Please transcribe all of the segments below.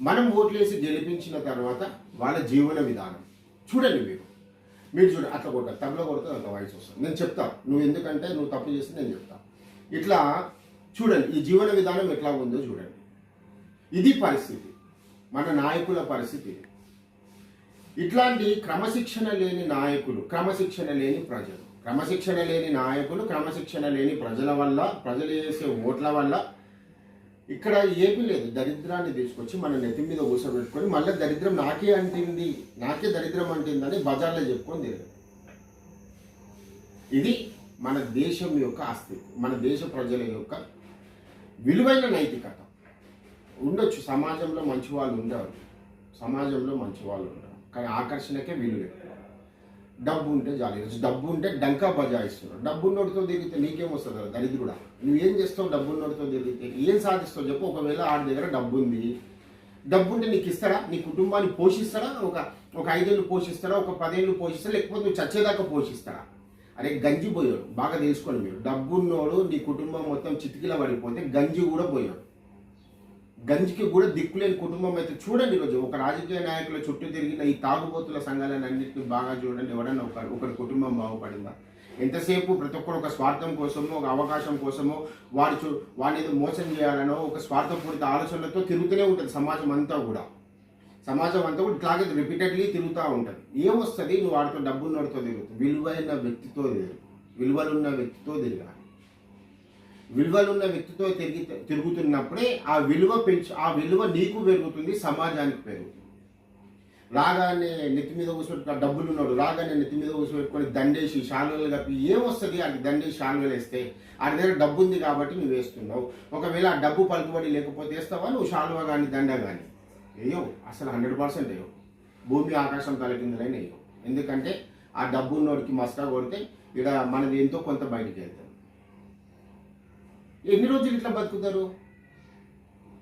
మనం ఓట్లేసి గెలిపించిన తర్వాత వాళ్ళ జీవన విధానం. చూడండి మీరు. మీరు చూడండి అట్లా కొట్ట తబల కొడితే అట్లా వాయిస్ వస్తుంది నేను చెప్తాను నువ్వు ఎందుకంటే నువ్వు తప్పు చేస్తే నేను చెప్తాను ఇట్లా చూడండి ఈ జీవన విధానం ఎట్లా ఉందో చూడండి. ఇది పరిస్థితి. మన నాయకుల పరిస్థితి. ఇట్లాంటి క్రమశిక్షణ లేని నాయకులు క్రమశిక్షణ లేని ప్రజలు. క్రమశిక్షణ లేని నాయకులు క్రమశిక్షణ లేని ప్రజల వల్ల ప్రజలు చేసే ఓట్ల వల్ల ఇక్కడ ఏమీ లేదు. దరిద్రాన్ని తీసుకొచ్చి మన నెత్తి మీద కూర్చోబెట్టుకొని మళ్ళీ దరిద్రం నాకే అంటింది నాకే దరిద్రం అంటిందని బజార్లో చెప్పుకొని తిరగదు ఇది మన దేశం యొక్క ఆస్తి మన దేశ ప్రజల యొక్క విలువైన నైతికత. ఉండొచ్చు సమాజంలో మంచి వాళ్ళు ఉండరు. సమాజంలో మంచి వాళ్ళు ఉండరు. కానీ ఆకర్షణకే విలువే డబ్బు ఉంటే జాలి. ఈరోజు డబ్బు ఉంటే డంకా బజాయిస్తున్నాడు డబ్బు నోటితో తిరిగితే నీకేం వస్తుంది కదా దరిద్రుడా నువ్వేం చేస్తావు డబ్బు నోటితో తిరిగితే? ఏం సాధిస్తావు చెప్పు. ఒకవేళ ఆడి దగ్గర డబ్బు ఉంది డబ్బు ఉంటే నీకు ఇస్తారా నీ కుటుంబాన్ని పోషిస్తారా ఒక ఒక ఐదేళ్ళు పోషిస్తారా ఒక పదేళ్ళు పోషిస్తారా లేకపోతే నువ్వు చచ్చేదాకా పోషిస్తారా అరే గంజి పోయాడు. బాగా తెలుసుకోండి మీరు. డబ్బున్నోడు నీ కుటుంబం మొత్తం చితికిల పడిపోతే గంజి కూడా పోయాడు. గంజికి కూడా దిక్కులేని కుటుంబం అయితే చూడండి ఈరోజు. ఒక రాజకీయ నాయకుల చుట్టూ తిరిగిన ఈ తాగుబోతుల సంఘాలను అన్నింటినీ బాగా చూడండి. ఎవడన్నా ఒక ఒకరి కుటుంబం బాగుపడిందా? ఎంతసేపు ప్రతి ఒక్కరు ఒక స్వార్థం కోసమో ఒక అవకాశం కోసమో వారి చూ వాడిని ఏదో మోసం చేయాలనో ఒక స్వార్థపూరిత ఆలోచనలతో తిరుగుతూనే ఉంటుంది సమాజం అంతా కూడా. సమాజం అంతా కూడా ఇట్లాగే రిపీటెడ్లీ తిరుగుతూ ఉంటుంది. ఏమొస్తుంది? నువ్వు వాడితో డబ్బున్నోడితో తిరుగుతుంది విలువైన వ్యక్తితో తిరుగు. విలువలున్న వ్యక్తితో తిరగాలి. విలువలున్న వ్యక్తితో తిరిగి తిరుగుతున్నప్పుడే ఆ విలువ పెంచు ఆ విలువ నీకు పెరుగుతుంది సమాజానికి పెరుగుతుంది. రాగానే నెత్తి మీద కూర్చోబెట్టుకుని డబ్బులు ఉన్నాడు రాగానే నెత్తి మీద కూర్చోబెట్టుకొని దండేసి శాలువలు కప్పి ఏమొస్తుంది? అది దండేసి శాలువలు వేస్తే ఆడి దగ్గర డబ్బు ఉంది కాబట్టి నువ్వు వేస్తున్నావు. ఒకవేళ ఆ డబ్బు పలుకుబడి లేకపోతే వేస్తావా? నువ్వు శాలువ కానీ దండ కానీ వేయవు. అసలు హండ్రెడ్ పర్సెంట్ వేయవు. భూమి ఆకాశం తలకిందులైన వేయవు. ఎందుకంటే ఆ డబ్బు ఉన్నోడికి మస్కా కొడితే ఇక్కడ మనది ఎంతో కొంత బయటికి వెళ్తాం ఎన్ని రోజులు ఇట్లా బతుకుతారు?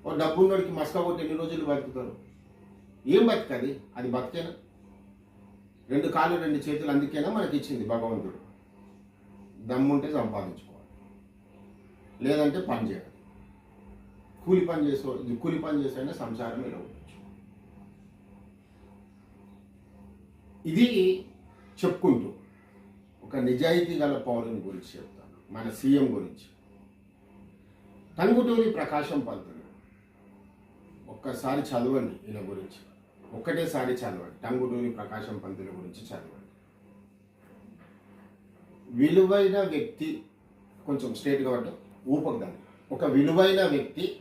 ఓ డబ్బు ఉన్నోడికి మస్కా కొట్టి ఎన్ని రోజులు బతుకుతారు? ఏం బతుకది అది? బతికేనా? రెండు కాళ్ళు రెండు చేతులు అందుకేనా మనకి ఇచ్చింది భగవంతుడు? దమ్ముంటే సంపాదించుకోవాలి. లేదంటే పని చేయాలి కూలి పని చేసే కూలి పని చేసైనా సంసారం ఇలా ఉండొచ్చు ఇది చెప్పుకుంటూ ఒక నిజాయితీ గల పౌరుని గురించి చెప్తాను. మన సీఎం గురించి. టంగుటూరి ప్రకాశం పంతులు ఒక్కసారి చదవండి ఈయన గురించి. ఒక్కటేసారి చదవండి. టంగుటూరి ప్రకాశం పంతుల గురించి చదవండి. విలువైన వ్యక్తి కొంచెం స్ట్రేట్గా పట్టు ఊపకు ఒక విలువైన వ్యక్తి